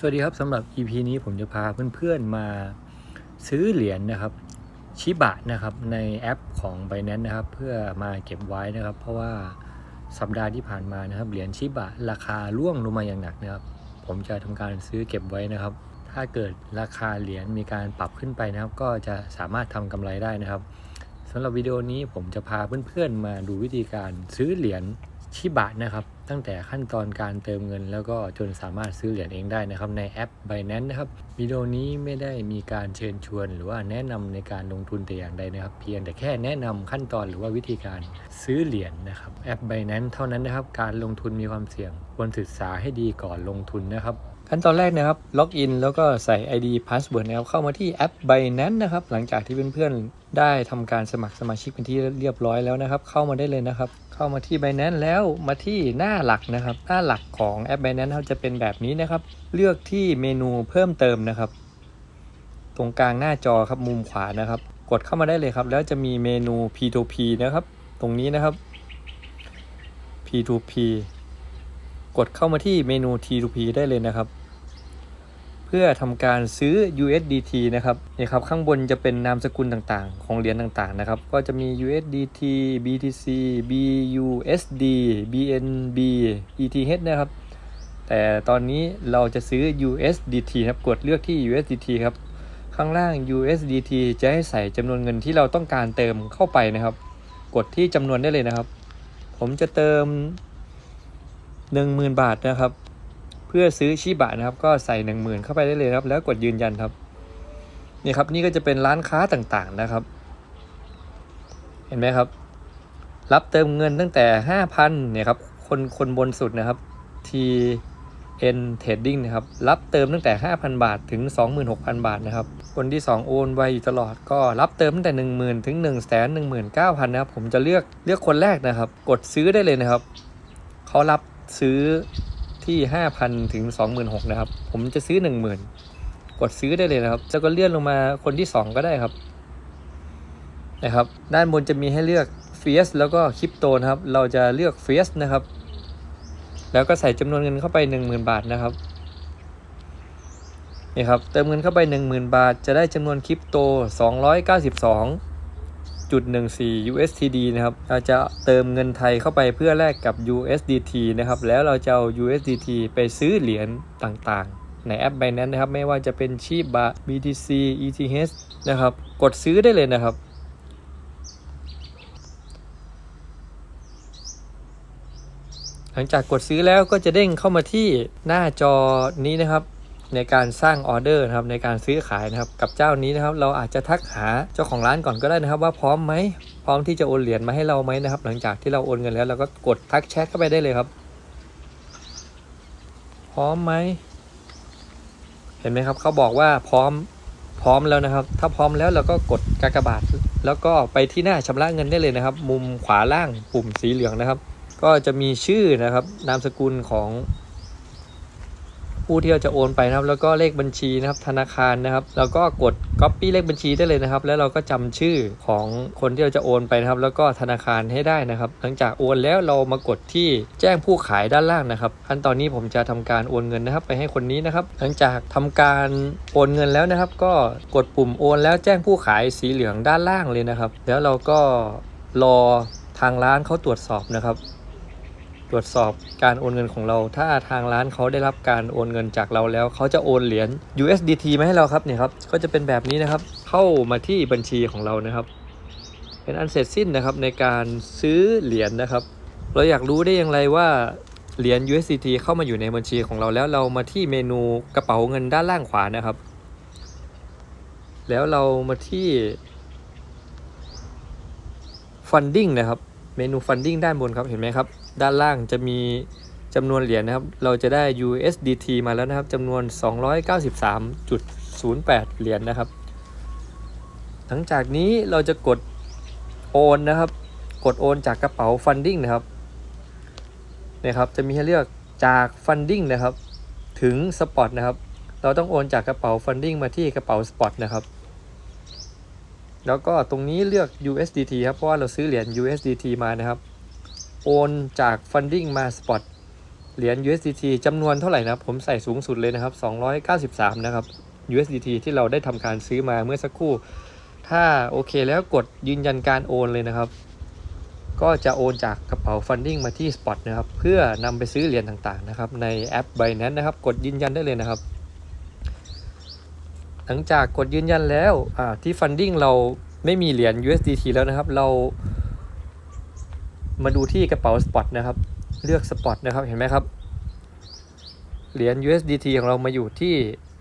สวัสดีครับสำหรับ EP นี้ผมจะพาเพื่อนๆมาซื้อเหรียญนะครับชิบะนะครับในแอปของ Binance นะครับ เพื่อมาเก็บไว้นะครับ เพราะว่าสัปดาห์ที่ผ่านมานะครับเหรียญชิบะราคาร่วงลงมาอย่างหนักนะครับ ผมจะทำการซื้อเก็บไว้นะครับ ถ้าเกิดราคาเหรียญมีการปรับขึ้นไปนะครับ ก็จะสามารถทำกำไรได้นะครับสำหรับวิดีโอนี้ผมจะพาเพื่อนๆมาดูวิธีการซื้อเหรียญ ชิบะนะครับ ตั้งแต่ขั้นตอนการเติมเงิน แล้วก็จนสามารถซื้อเหรียญเองได้นะครับในแอป Binance นะครับวิดีโอนี้ไม่ได้มีการเชิญชวน หรือว่าแนะนำในการลงทุนแต่อย่างใดนะครับ เพียงแต่แค่แนะนำขั้นตอนหรือว่าวิธีการซื้อเหรียญนะครับแอป Binance เท่านั้นนะครับ การลงทุนมีความเสี่ยงควรศึกษาให้ดีก่อนลงทุนนะครับ ขั้นตอนแรกนะครับล็อกอินแล้วก็ใส่ ID Password นะครับเข้ามาที่แอป Binance นะครับ หลังจากที่เพื่อนๆได้ทำการสมัครสมาชิกเป็นที่เรียบร้อยแล้วนะครับ เข้ามาได้เลยนะครับ เข้ามาที่ Binance แล้วมาที่หน้าหลักนะครับ หน้าหลักของแอป Binance จะเป็นแบบนี้นะครับ เลือกที่เมนูเพิ่มเติมนะครับ ตรงกลางหน้าจอครับมุมขวานะครับ กดเข้ามาได้เลยครับ แล้วจะมีเมนู P2P นะครับ ตรงนี้นะครับ P2P กดเข้ามาที่เมนู T2P ได้เลยนะครับ เพื่อทำการซื้อ USDT นะครับนี่ครับข้างบนจะเป็นนามสกุลต่างๆ ของเหรียญต่างๆนะครับก็จะมี USDT BTC BUSD BNB ETH นะครับแต่ตอนนี้เราจะซื้อ USDT ครับกดเลือกที่ USDT ครับข้างล่าง USDT จะให้ใส่จำนวนเงินที่เราต้องการเติมเข้าไปนะครับ กดที่จำนวนได้เลยนะครับ ผมจะเติม 10,000 บาทนะครับ เพื่อซื้อชิบะนะครับ ก็ใส่10,000เข้าไปได้เลยครับ แล้วกดยืนยันครับนี่ครับนี่ก็จะเป็นร้านค้าต่างๆนะครับ เห็นไหมครับ รับเติมเงินตั้งแต่5,000เนี่ยครับคนคนบนสุดนะครับ TN Trading นะครับ รับเติมตั้งแต่ 5,000 บาทถึง 26,000 บาทนะครับ คนที่ 2 โอนไวอยู่ตลอดก็รับเติมตั้งแต่ 10,000 ถึง 1 1 9 0 0 0นะครับ ผมจะเลือกเลือกคนแรกนะครับ กดซื้อได้เลยนะครับ เขารับซื้อ ที่ 5,000 ถึง 26,000นะครับ ผมจะซื้อ 10,000 กดซื้อได้เลยนะครับ แล้วก็เลื่อนลงมาคนที่ 2 ก็ได้ครับ นะครับ ด้านบนจะมีให้เลือกเฟียสแล้วก็คริปโตนะครับ เราจะเลือกเฟียสนะครับ แล้วก็ใส่จำนวนเงินเข้าไป 10,000 บาทนะครับนี่ครับ เติมเงินเข้าไป 10,000 บาท จะได้จำนวนคริปโต 292.14 USDT นะครับ เราจะเติมเงินไทยเข้าไปเพื่อแลกกับ USDT นะครับ แล้วเราจะเอา USDT ไปซื้อเหรียญต่างๆ ในแอป Binance นะครับ ไม่ว่าจะเป็นชีบะ BTC ETH นะครับ กดซื้อได้เลยนะครับหลังจากกดซื้อแล้วก็จะเด้งเข้ามาที่หน้าจอนี้นะครับ ในการสร้างออเดอร์นะครับในการซื้อขายนะครับกับเจ้านี้นะครับเราอาจจะทักหาเจ้าของร้านก่อนก็ได้นะครับ ว่าพร้อมไหมพร้อมที่จะโอนเหรียญมาให้เราไหมนะครับ หลังจากที่เราโอนเงินแล้วเราก็กดทักแชทเข้าไปได้เลยครับ พร้อมไหมเห็นไหมครับเขาบอกว่าพร้อมพร้อมแล้วนะครับ ถ้าพร้อมแล้วเราก็กดกากบาท แล้วก็ไปที่หน้าชำระเงินได้เลยนะครับ มุมขวาล่างปุ่มสีเหลืองนะครับ ก็จะมีชื่อนะครับ นามสกุลของ ผู้ที่เราจะโอนไปนะครับ แล้วก็เลขบัญชีนะครับธนาคารนะครับ แล้วก็กด Copy เลขบัญชีได้เลยนะครับ แล้วเราก็จำชื่อของคนที่เราจะโอนไปนะครับ แล้วก็ธนาคารให้ได้นะครับ หลังจากโอนแล้วเรามากดที่แจ้งผู้ขายด้านล่างนะครับขั้นตอนนี้ผมจะทำการโอนเงินนะครับ ไปให้คนนี้นะครับ หลังจากทำการโอนเงินแล้วนะครับ ก็กดปุ่มโอนแล้วแจ้งผู้ขายสีเหลืองด้านล่างเลยนะครับ แล้วเราก็รอทางร้านเขาตรวจสอบนะครับ ตรวจสอบการโอนเงินของเรา ถ้าทางร้านเขาได้รับการโอนเงินจากเราแล้ว เขาจะโอนเหรียญ USDT มาให้เราครับเนี่ยครับ ก็จะเป็นแบบนี้นะครับ เข้ามาที่บัญชีของเรานะครับ เป็นอันเสร็จสิ้นนะครับในการซื้อเหรียญนะครับ เราอยากรู้ได้อย่างไรว่าเหรียญ USDT เข้ามาอยู่ในบัญชีของเราแล้วเรามาที่เมนูกระเป๋าเงินด้านล่างขวานะครับ แล้วเรามาที่ funding นะครับ เมนู funding ด้านบนครับ เห็นไหมครับ ด้านล่างจะมีจำนวนเหรียญนะครับ เราจะได้ USDT มาแล้วนะครับจำนวน 293.08 เหรียญนะครับ หลังจากนี้เราจะกดโอนนะครับ กดโอนจากกระเป๋า funding นะครับนะครับจะมีให้เลือกจาก funding นะครับ ถึง spot นะครับ เราต้องโอนจากกระเป๋า funding มาที่กระเป๋า spot นะครับ แล้วก็ตรงนี้เลือก USDT ครับเพราะว่าเราซื้อเหรียญ USDT มานะครับ โอนจาก funding มา spot เหรียญ USDT จำนวนเท่าไหร่นะครับผมใส่สูงสุดเลยนะครับ 293 นะครับ USDT ที่เราได้ทำการซื้อมาเมื่อสักครู่ ถ้าโอเคแล้วกดยืนยันการโอนเลยนะครับ ก็จะโอนจากกระเป๋า Funding มาที่ Spot นะครับ เพื่อนำไปซื้อเหรียญต่างๆนะครับ ในแอป Binance นะครับ กดยืนยันได้เลยนะครับ หลังจากกดยืนยันแล้วที่ Funding เราไม่มีเหรียญ USDT แล้วนะครับ เรา มาดูที่กระเป๋า Spot นะครับ เลือก Spot นะครับเห็นไหมครับ เหรียญ USDT ของเรามาอยู่ที่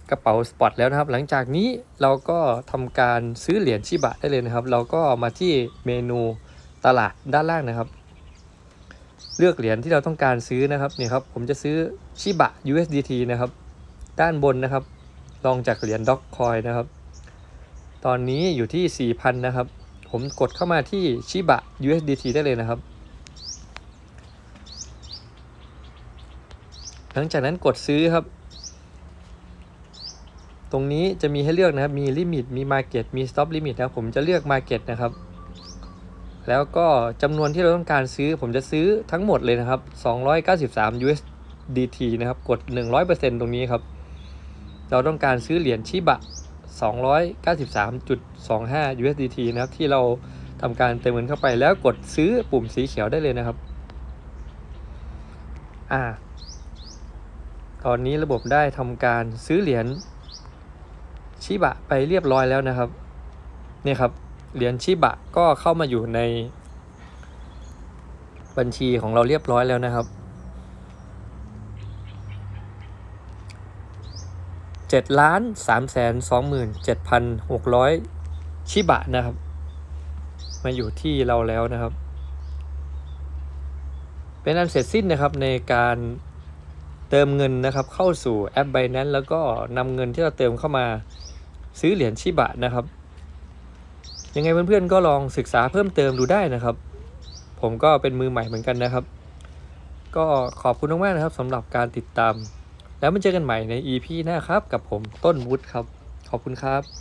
กระเป๋า Spot แล้วนะครับ หลังจากนี้เราก็ทำการซื้อเหรียญชิบะได้เลยนะครับ เราก็มาที่เมนูตลาดด้านล่างนะครับ เลือกเหรียญที่เราต้องการซื้อนะครับนี่ครับผมจะซื้อชิบะ USDT นะครับ ด้านบนนะครับ ลองจากเหรียญด็อกคอยนะครับ ตอนนี้อยู่ที่ 4,000 นะครับ ผมกดเข้ามาที่ชิบะ USDT ได้เลยนะครับ หลังจากนั้นกดซื้อครับ ตรงนี้จะมีให้เลือกนะครับ มีลิมิต มี Market มี Stop Limit นะครับผมจะเลือก Market นะครับ แล้วก็จำนวนที่เราต้องการซื้อ ผมจะซื้อทั้งหมดเลยนะครับ 293 USDT นะครับ กด 100%ตรงนี้ครับ เราต้องการซื้อเหรียญชิบะ 293.25 USDT นะครับ ที่เราทำการเติมเงินเข้าไปแล้วกดซื้อปุ่มสีเขียวได้เลยนะครับ อ่า ตอนนี้ระบบได้ทำการซื้อเหรียญชิบะไปเรียบร้อยแล้วนะครับเนี่ยครับเหรียญชิบะก็เข้ามาอยู่ในบัญชีของเราเรียบร้อยแล้วนะครับเจ็ดล้านสามแสนสองหมื่นเจ็ดพันหกร้อยชิบะนะครับ มาอยู่ที่เราแล้วนะครับ เป็นอันเสร็จสิ้นนะครับในการ เติมเงินนะครับเข้าสู่แอป Binance แล้วก็นำเงินที่เราเติมเข้ามาซื้อเหรียญชิบะนะครับ ยังไงเพื่อนๆก็ลองศึกษาเพิ่มเติมดูได้นะครับ ผมก็เป็นมือใหม่เหมือนกันนะครับ ก็ขอบคุณมากๆนะครับสำหรับการติดตาม แล้วมาเจอกันใหม่ใน EP หน้าครับ กับผมต้นวุฒิครับ ขอบคุณครับ